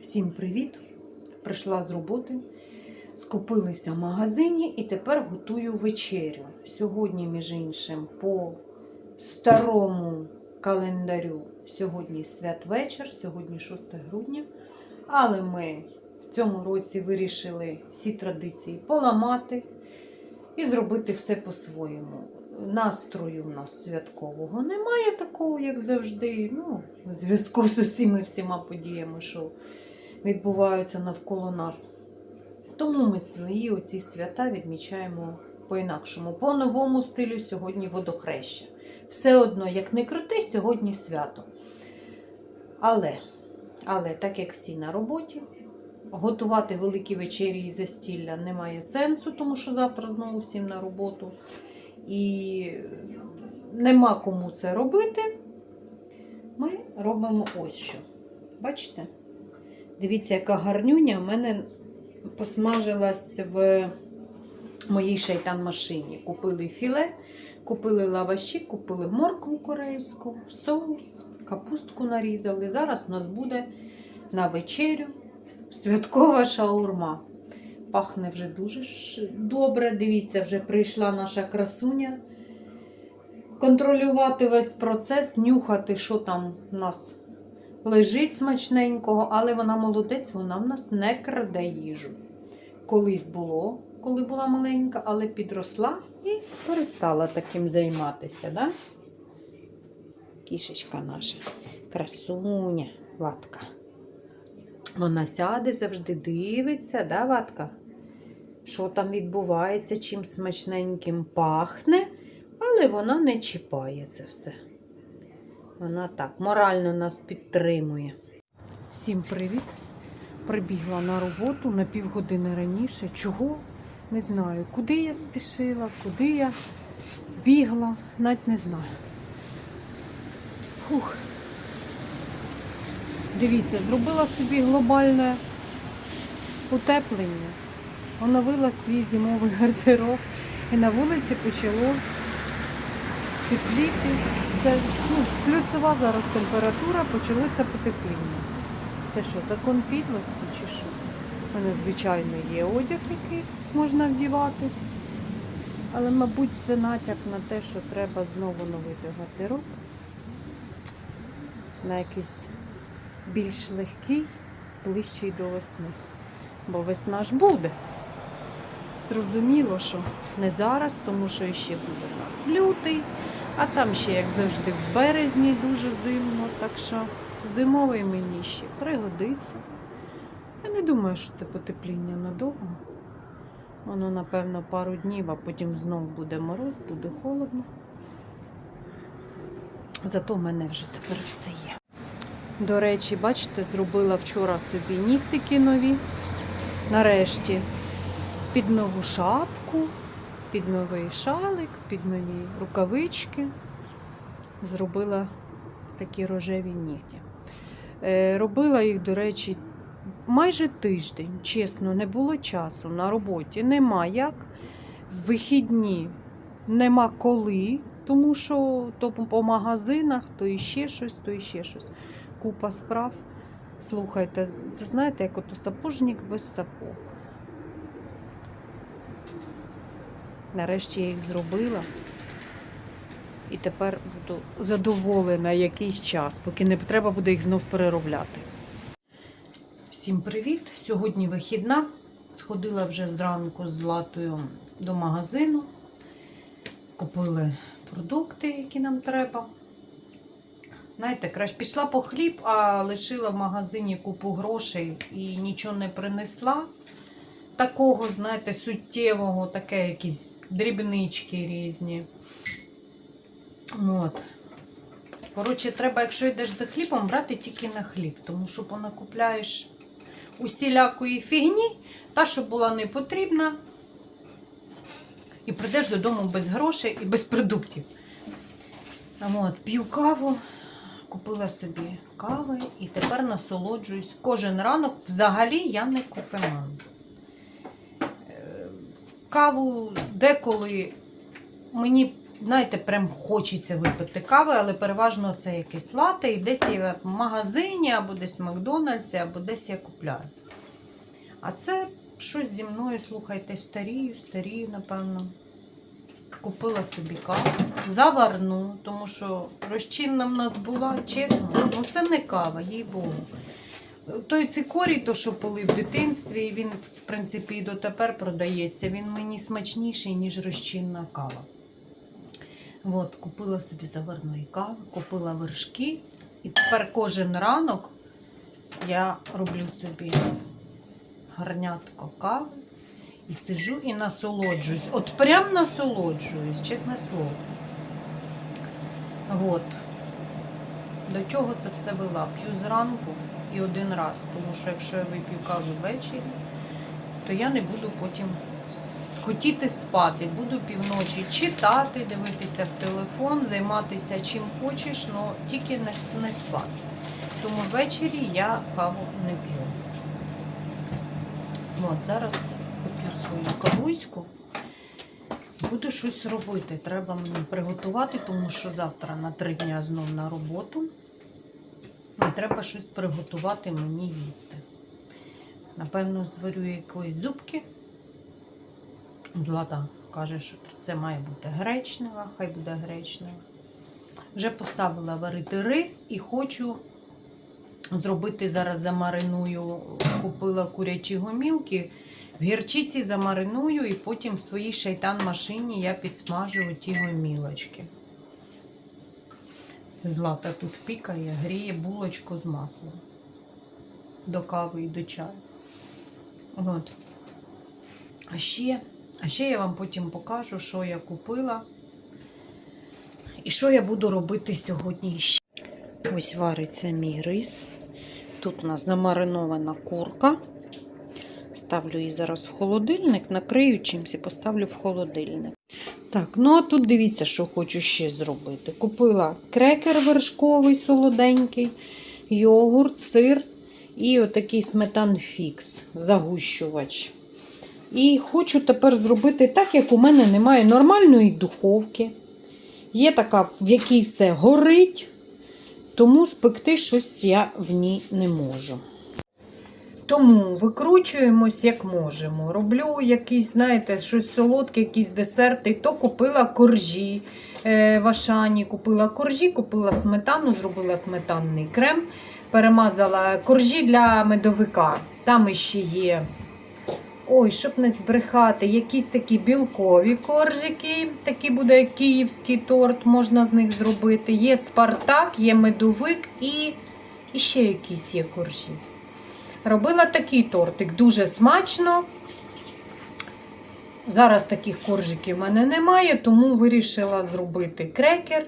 Всім привіт! Прийшла з роботи, скупилися в магазині і тепер готую вечерю. Сьогодні, між іншим, по старому календарю, сьогодні святвечір, сьогодні 6 грудня. Але ми в цьому році вирішили всі традиції поламати і зробити все по-своєму. Настрою в нас святкового немає такого, як завжди. Ну, в зв'язку з усіма всіма подіями, що відбуваються навколо нас. Тому ми свої оці свята відмічаємо по-інакшому. По новому стилю сьогодні водохреща. Все одно, як не крути, сьогодні свято. Але, але так як всі на роботі, готувати великі вечері і застілля немає сенсу, тому що завтра знову всім на роботу. І нема кому це робити. Ми робимо ось що. Бачите? Дивіться, яка гарнюня в мене посмажилась в моїй шайтан-машині. Купили філе, купили лаваші, купили моркву корейську, соус, капустку нарізали. Зараз у нас буде на вечерю святкова шаурма. Пахне вже дуже добре. Дивіться, вже прийшла наша красуня. Контролювати весь процес, нюхати, що там в нас лежить смачненького, але вона молодець, вона в нас не краде їжу. Колись було, коли була маленька, але підросла і перестала таким займатися. Да? Кішечка наша, красуня, ватка. Вона сяде, завжди дивиться, да, ватка? Що там відбувається, чим смачненьким пахне, але вона не чіпає це все. Вона так морально нас підтримує. Всім привіт! Прибігла на роботу на півгодини раніше. Чого? Не знаю. Куди я спішила, куди я бігла, навіть не знаю. Фух. Дивіться, зробила собі глобальне утеплення, оновила свій зимовий гардероб і на вулиці почало тепліти. Все. Ну, плюсова зараз температура, почалося потепління. Це що, закон підлості чи що? У мене, звичайно, є одяг, який можна вдівати. Але, мабуть, це натяк на те, що треба знову новити гардероб на якийсь більш легкий, ближчий до весни. Бо весна ж буде. Зрозуміло, що не зараз, тому що ще буде в нас лютий, а там ще, як завжди, в березні дуже зимно. Так що зимовий мені ще пригодиться. Я не думаю, що це потепління надовго. Воно, напевно, пару днів, а потім знову буде мороз, буде холодно. Зато в мене вже тепер все є. До речі, бачите, зробила вчора собі нігтики нові. Нарешті під нову шапку, під новий шалик, під нові рукавички. Зробила такі рожеві нігті. Е, робила їх, до речі, майже тиждень. Чесно, не було часу на роботі. Нема як. В вихідні нема коли, тому що то по магазинах, то іще щось, то іще щось. Купа справ. Слухайте, це знаєте, як ото сапожник без сапог. Нарешті я їх зробила. І тепер буду задоволена якийсь час, поки не треба буде їх знов переробляти. Всім привіт! Сьогодні вихідна. Сходила вже зранку з Златою до магазину. Купили продукти, які нам треба. Знаєте, краще пішла по хліб, а лишила в магазині купу грошей і нічого не принесла. Такого, знаєте, суттєвого, таке якісь дрібнички різні. От. Коротше, треба, якщо йдеш за хлібом, брати тільки на хліб, тому що понакупляєш усілякої фігні, та, що була не потрібна, і прийдеш додому без грошей і без продуктів. От, п'ю каву, купила собі кави і тепер насолоджуюсь. Кожен ранок взагалі я не кофеман. Каву деколи мені знаєте, прям хочеться випити кави, але переважно це якесь лате. І десь я в магазині, або десь в Макдональдсі, або десь я купляю. А це щось зі мною, слухайте, старію, старію, напевно. Купила собі каву, заварну, тому що розчинна в нас була, чесно, ну це не кава, їй Богу. Той цикорій, то, що пили в дитинстві, і він, в принципі, і дотепер продається. Він мені смачніший, ніж розчинна кава. От, купила собі заварної кави, купила вершки. І тепер кожен ранок я роблю собі гарнятко кави і сижу і насолоджуюсь. От прям насолоджуюсь, чесне слово. От. До чого це все вела? П'ю зранку і один раз. Тому що якщо я вип'ю каву ввечері, то я не буду потім хотіти спати. Буду півночі читати, дивитися в телефон, займатися чим хочеш, але тільки не, спати. Тому ввечері я каву не п'ю. От, зараз поп'ю свою кавуську. Буду щось робити. Треба мені приготувати, тому що завтра на три дня знов на роботу. І треба щось приготувати мені їсти. Напевно, зварю якоїсь зубки. Злата каже, що це має бути гречнева, хай буде гречнева. Вже поставила варити рис і хочу зробити зараз замариную. Купила курячі гомілки. В гірчиці замариную і потім в своїй шайтан-машині я підсмажу ті гомілочки. Злата тут пікає, гріє булочку з маслом. До кави і до чаю. От. А ще, а ще я вам потім покажу, що я купила. І що я буду робити сьогодні ще. Ось вариться мій рис. Тут у нас замаринована курка. Ставлю її зараз в холодильник, накрию чимось і поставлю в холодильник. Так, ну а тут дивіться, що хочу ще зробити. Купила крекер вершковий солоденький, йогурт, сир і отакий сметан фікс, загущувач. І хочу тепер зробити так, як у мене немає нормальної духовки. Є така, в якій все горить, тому спекти щось я в ній не можу. Тому викручуємось як можемо. Роблю якісь, знаєте, щось солодке, якісь десерти. То купила коржі е, в Ашані, купила коржі, купила сметану, зробила сметанний крем, перемазала коржі для медовика. Там іще є. Ой, щоб не збрехати, якісь такі білкові коржики, такий буде київський торт, можна з них зробити. Є Спартак, є медовик і, і ще якісь є коржі. Робила такий тортик, дуже смачно. Зараз таких коржиків в мене немає, тому вирішила зробити крекер.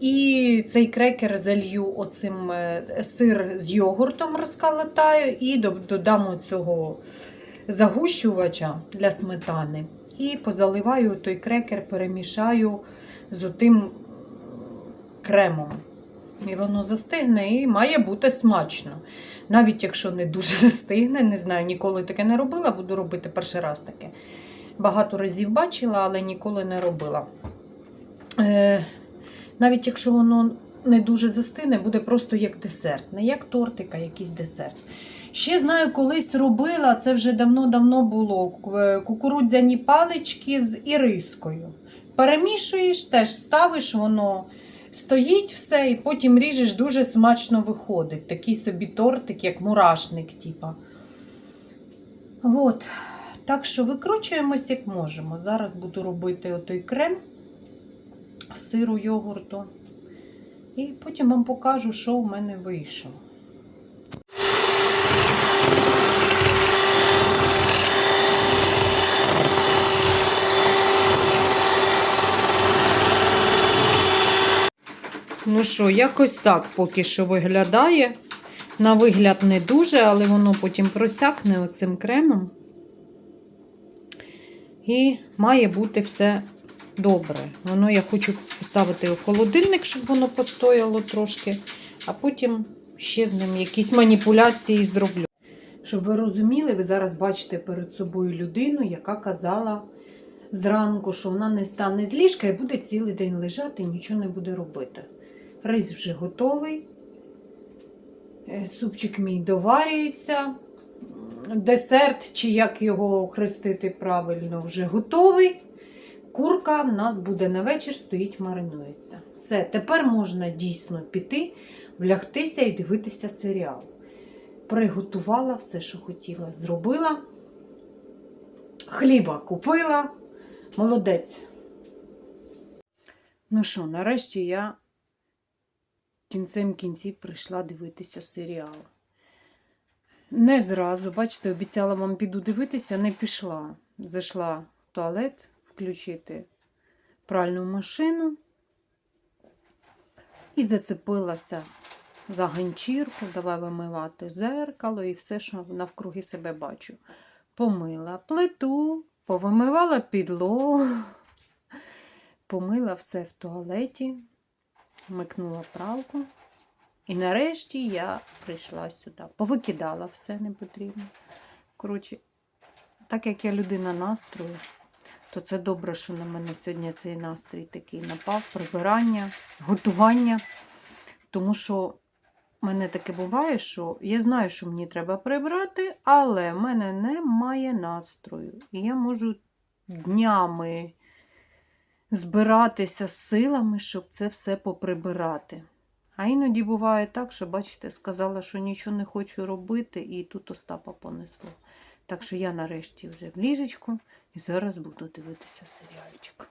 І цей крекер залью оцим е, сир з йогуртом розкалатаю і додам цього загущувача для сметани. І позаливаю той крекер, перемішаю з отим кремом. І воно застигне і має бути смачно. Навіть якщо не дуже застигне, не знаю, ніколи таке не робила, буду робити перший раз таке. Багато разів бачила, але ніколи не робила. Е, навіть якщо воно не дуже застигне, буде просто як десерт. Не як тортик, а якийсь десерт. Ще знаю, колись робила, це вже давно-давно було. Кукурудзяні палички з ірискою. Перемішуєш, теж ставиш, воно стоїть все, і потім ріжеш, дуже смачно виходить. Такий собі тортик, як мурашник, типа. От. Так що викручуємось, як можемо. Зараз буду робити отой крем з сиру йогурту. І потім вам покажу, що в мене вийшло. Ну що, якось так поки що виглядає. На вигляд не дуже, але воно потім просякне оцим кремом. І має бути все добре. Воно я хочу поставити в холодильник, щоб воно постояло трошки, а потім ще з ним якісь маніпуляції зроблю. Щоб ви розуміли, ви зараз бачите перед собою людину, яка казала зранку, що вона не стане з ліжка і буде цілий день лежати і нічого не буде робити. Рис вже готовий. Е, Супчик мій доварюється. Десерт, чи як його хрестити правильно, вже готовий. Курка в нас буде на вечір, стоїть, маринується. Все, тепер можна дійсно піти, влягтися і дивитися серіал. Приготувала все, що хотіла, зробила. Хліба купила. Молодець. Ну що, нарешті я кінцем кінців прийшла дивитися серіал. Не зразу, бачите, обіцяла вам піду дивитися, не пішла. Зайшла в туалет включити пральну машину і зацепилася за ганчірку, давай вимивати зеркало і все, що навкруги себе бачу. Помила плиту, повимивала підлогу, помила все в туалеті, вмикнула пралку. І нарешті я прийшла сюди. Повикидала все не потрібно. Коротше, так як я людина настрою, то це добре, що на мене сьогодні цей настрій такий напав, прибирання, готування. Тому що в мене таке буває, що я знаю, що мені треба прибрати, але в мене немає настрою. І я можу днями збиратися з силами, щоб це все поприбирати. А іноді буває так, що, бачите, сказала, що нічого не хочу робити, і тут Остапа понесло. Так що я нарешті вже в ліжечку і зараз буду дивитися серіальчик.